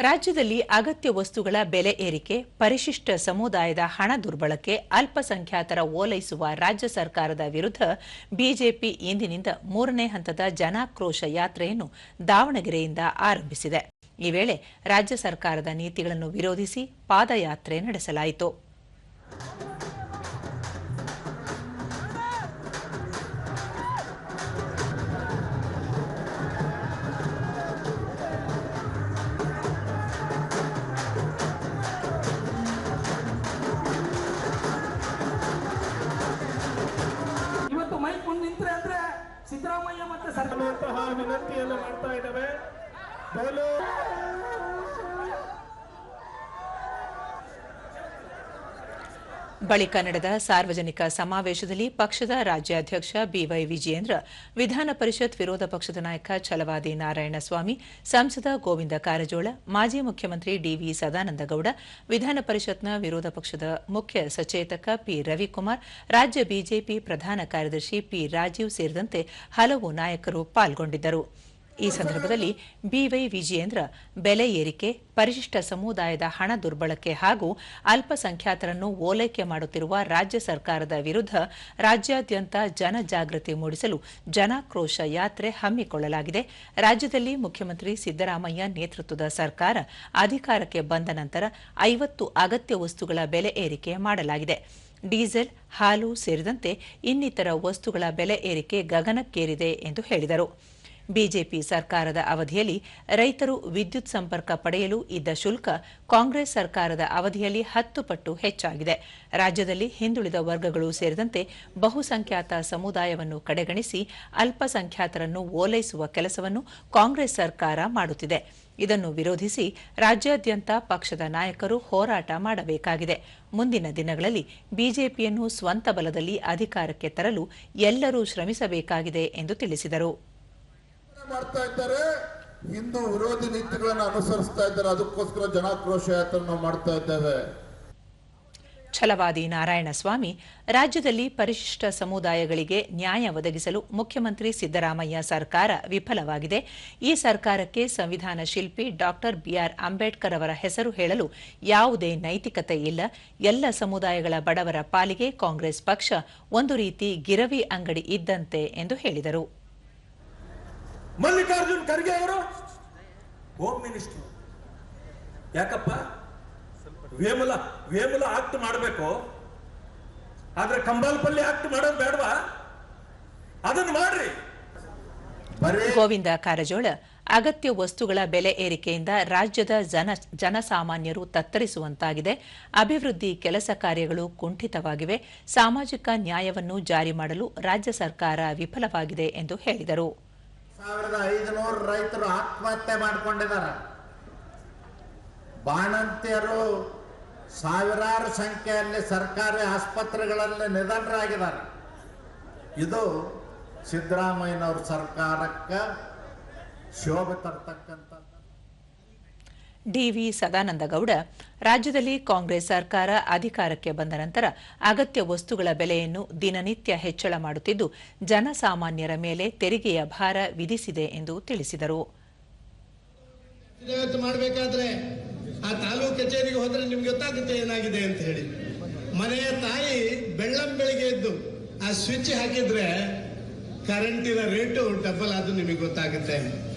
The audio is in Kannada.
ರಾಜ್ಯದಲ್ಲಿ ಅಗತ್ಯ ವಸ್ತುಗಳ ಬೆಲೆ ಏರಿಕೆ, ಪರಿಶಿಷ್ಟ ಸಮುದಾಯದ ಹಣ ದುರ್ಬಳಕೆ, ಅಲ್ಪಸಂಖ್ಯಾತರ ಓಲೈಸುವ ರಾಜ್ಯ ಸರ್ಕಾರದ ವಿರುದ್ಧ ಬಿಜೆಪಿ ಇಂದಿನಿಂದ ಮೂರನೇ ಹಂತದ ಜನಾಕ್ರೋಶ ಯಾತ್ರೆಯನ್ನು ದಾವಣಗೆರೆಯಿಂದ ಆರಂಭಿಸಿದೆ. ಈ ವೇಳೆ ರಾಜ್ಯ ಸರ್ಕಾರದ ನೀತಿಗಳನ್ನು ವಿರೋಧಿಸಿ ಪಾದಯಾತ್ರೆ ನಡೆಸಲಾಯಿತು. ಸಿದ್ದರಾಮಯ್ಯ ಮತ್ತೆ ಸರ್ಕಾರ. ವಿನಂತಿಯನ್ನು ಮಾಡ್ತಾ ಇದ್ದೇವೆ ಬಲು ಬಳಿಕ ನಡೆದ ಸಾರ್ವಜನಿಕ ಸಮಾವೇಶದಲ್ಲಿ ಪಕ್ಷದ ರಾಜ್ಯಾಧ್ಯಕ್ಷ ಬಿವೈ ವಿಜಯೇಂದ್ರ, ವಿಧಾನ ಪರಿಷತ್ ವಿರೋಧ ಪಕ್ಷದ ನಾಯಕ ಛಲವಾದಿ ನಾರಾಯಣಸ್ವಾಮಿ, ಸಂಸದ ಗೋವಿಂದ ಕಾರಜೋಳ, ಮಾಜಿ ಮುಖ್ಯಮಂತ್ರಿ ಡಿವಿ ಸದಾನಂದಗೌಡ, ವಿಧಾನ ಪರಿಷತ್ನ ವಿರೋಧ ಪಕ್ಷದ ಮುಖ್ಯ ಸಚೇತಕ ಪಿ. ರವಿಕುಮಾರ್, ರಾಜ್ಯ ಬಿಜೆಪಿ ಪ್ರಧಾನ ಕಾರ್ಯದರ್ಶಿ ಪಿ. ರಾಜೀವ್ ಸೇರಿದಂತೆ ಹಲವು ನಾಯಕರು ಪಾಲ್ಗೊಂಡಿದ್ದರು. ಈ ಸಂದರ್ಭದಲ್ಲಿ ಬಿವೈ ವಿಜಯೇಂದ್ರ ಬೆಲೆ ಏರಿಕೆ, ಪರಿಶಿಷ್ಟ ಸಮುದಾಯದ ಹಣ ದುರ್ಬಳಕೆ ಹಾಗೂ ಅಲ್ಪಸಂಖ್ಯಾತರನ್ನು ಓಲೈಕೆ ಮಾಡುತ್ತಿರುವ ರಾಜ್ಯ ಸರ್ಕಾರದ ವಿರುದ್ಧ ರಾಜ್ಯಾದ್ಯಂತ ಜನಜಾಗೃತಿ ಮೂಡಿಸಲು ಜನಾಕ್ರೋಶ ಯಾತ್ರೆ ಹಮ್ಮಿಕೊಳ್ಳಲಾಗಿದೆ. ರಾಜ್ಯದಲ್ಲಿ ಮುಖ್ಯಮಂತ್ರಿ ಸಿದ್ದರಾಮಯ್ಯ ನೇತೃತ್ವದ ಸರ್ಕಾರ ಅಧಿಕಾರಕ್ಕೆ ಬಂದ ನಂತರ ಐವತ್ತು ಅಗತ್ಯ ವಸ್ತುಗಳ ಬೆಲೆ ಏರಿಕೆ ಮಾಡಲಾಗಿದೆ. ಡೀಸೆಲ್, ಹಾಲು ಸೇರಿದಂತೆ ಇನ್ನಿತರ ವಸ್ತುಗಳ ಬೆಲೆ ಏರಿಕೆ ಗಗನಕ್ಕೇರಿದೆ ಎಂದು ಹೇಳಿದರು. ಬಿಜೆಪಿ ಸರ್ಕಾರದ ಅವಧಿಯಲ್ಲಿ ರೈತರು ವಿದ್ಯುತ್ ಸಂಪರ್ಕ ಪಡೆಯಲು ಇದ್ದ ಶುಲ್ಕ ಕಾಂಗ್ರೆಸ್ ಸರ್ಕಾರದ ಅವಧಿಯಲ್ಲಿ ಹತ್ತು ಪಟ್ಟು ಹೆಚ್ಚಾಗಿದೆ. ರಾಜ್ಯದಲ್ಲಿ ಹಿಂದುಳಿದ ವರ್ಗಗಳು ಸೇರಿದಂತೆ ಬಹುಸಂಖ್ಯಾತ ಸಮುದಾಯವನ್ನು ಕಡೆಗಣಿಸಿ ಅಲ್ಪಸಂಖ್ಯಾತರನ್ನು ಓಲೈಸುವ ಕೆಲಸವನ್ನು ಕಾಂಗ್ರೆಸ್ ಸರ್ಕಾರ ಮಾಡುತ್ತಿದೆ. ಇದನ್ನು ವಿರೋಧಿಸಿ ರಾಜ್ಯಾದ್ಯಂತ ಪಕ್ಷದ ನಾಯಕರು ಹೋರಾಟ ಮಾಡಬೇಕಾಗಿದೆ. ಮುಂದಿನ ದಿನಗಳಲ್ಲಿ ಬಿಜೆಪಿಯನ್ನು ಸ್ವಂತ ಬಲದಲ್ಲಿ ಅಧಿಕಾರಕ್ಕೆ ತರಲು ಎಲ್ಲರೂ ಶ್ರಮಿಸಬೇಕಾಗಿದೆ ಎಂದು ತಿಳಿಸಿದರು. ಮಾಡ್ತಾ ಇದ್ದಾರೆ. ಹಿಂದೂ ವಿರೋಧಿ ನೀತಿಗಳನ್ನು ಅನುಸರಿಸ್ತಾ ಇದ್ದಾರೆ. ಅದಕ್ಕೋಸ್ಕರ ಜನಾಕ್ರೋಶ ಯಾತ್ರೆ ನಾವು ಮಾಡ್ತಾ ಇದ್ದೇವೆ. ಛಲವಾದಿ ನಾರಾಯಣಸ್ವಾಮಿ ರಾಜ್ಯದಲ್ಲಿ ಪರಿಶಿಷ್ಟ ಸಮುದಾಯಗಳಿಗೆ ನ್ಯಾಯ ಒದಗಿಸಲು ಮುಖ್ಯಮಂತ್ರಿ ಸಿದ್ದರಾಮಯ್ಯ ಸರ್ಕಾರ ವಿಫಲವಾಗಿದೆ. ಈ ಸರ್ಕಾರಕ್ಕೆ ಸಂವಿಧಾನ ಶಿಲ್ಪಿ ಡಾಕ್ಟರ್ ಬಿಆರ್ ಅಂಬೇಡ್ಕರ್ ಅವರ ಹೆಸರು ಹೇಳಲು ಯಾವುದೇ ನೈತಿಕತೆ ಇಲ್ಲ. ಎಲ್ಲ ಸಮುದಾಯಗಳ ಬಡವರ ಪಾಲಿಗೆ ಕಾಂಗ್ರೆಸ್ ಪಕ್ಷ ಒಂದು ರೀತಿ ಗಿರವಿ ಅಂಗಡಿ ಇದ್ದಂತೆ ಎಂದು ಹೇಳಿದರು. ಮಲ್ಲಿಕಾರ್ಜುನ್ ಖರ್ಗೆ ಅವರು? ಹೋಮ್ ಮಿನಿಸ್ಟರ್ ಯಾಕಪ್ಪ? ವೇಮುಲ ವೇಮುಲ ಆಕ್ಟ್ ಮಾಡಬೇಕು. ಆದ್ರೆ ಕಂಬಾಲ್ಪಲ್ಲಿ ಆಕ್ಟ್ ಮಾಡೋದು ಬೇಡವಾ? ಅದನ್ನ ಮಾಡ್ರಿ. ಗೋವಿಂದ ಕಾರಜೋಳ, ಅಗತ್ಯ ವಸ್ತುಗಳ ಬೆಲೆ ಏರಿಕೆಯಿಂದ ರಾಜ್ಯದ ಜನ, ಜನಸಾಮಾನ್ಯರು ತತ್ತರಿಸುವಂತಾಗಿದೆ. ಅಭಿವೃದ್ಧಿ ಕೆಲಸ ಕಾರ್ಯಗಳು ಕುಂಠಿತವಾಗಿವೆ. ಸಾಮಾಜಿಕ ನ್ಯಾಯವನ್ನು ಜಾರಿ ಮಾಡಲು ರಾಜ್ಯ ಸರ್ಕಾರ ವಿಫಲವಾಗಿದೆ ಎಂದು ಹೇಳಿದರು. ಸಾವಿರದ ಐದುನೂರು ರೈತರು ಆತ್ಮಹತ್ಯೆ ಮಾಡಿಕೊಂಡಿದ್ದಾರೆ. ಬಾಣಂತಿಯರು ಸಾವಿರಾರು ಸಂಖ್ಯೆಯಲ್ಲಿ ಸರ್ಕಾರಿ ಆಸ್ಪತ್ರೆಗಳಲ್ಲಿ ನಿಧನರಾಗಿದ್ದಾರೆ. ಇದು ಸಿದ್ದರಾಮಯ್ಯನವ್ರ ಸರ್ಕಾರಕ್ಕೆ ಶೋಭೆ ತರ್ತಕ್ಕಂಥ ಡಿವಿ ಸದಾನಂದಗೌಡ, ರಾಜ್ಯದಲ್ಲಿ ಕಾಂಗ್ರೆಸ್ ಸರ್ಕಾರ ಅಧಿಕಾರಕ್ಕೆ ಬಂದ ನಂತರ ಅಗತ್ಯ ವಸ್ತುಗಳ ಬೆಲೆಯನ್ನು ದಿನನಿತ್ಯ ಹೆಚ್ಚಳ ಮಾಡುತ್ತಿದ್ದು, ಜನಸಾಮಾನ್ಯರ ಮೇಲೆ ತೆರಿಗೆಯ ಭಾರ ವಿಧಿಸಿದೆ ಎಂದು ತಿಳಿಸಿದರು. ಆ ತಾಲೂಕು ಕಚೇರಿಗೆ ಹೋದ್ರೆ ನಿಮ್ಗೆ ಏನಾಗಿದೆ ಅಂತ ಹೇಳಿ. ಮನೆಯ ತಾಯಿ ಬೆಳ್ಳಂ ಬೆಳಿಗ್ಗೆ ಎದ್ದು ಆ ಸ್ವಿಚ್ ಹಾಕಿದ್ರೆ ಕರೆಂಟಿನ ರೇಟು ಡಬಲ್ ಅದು ನಿಮಗೆ ಗೊತ್ತಾಗುತ್ತೆ.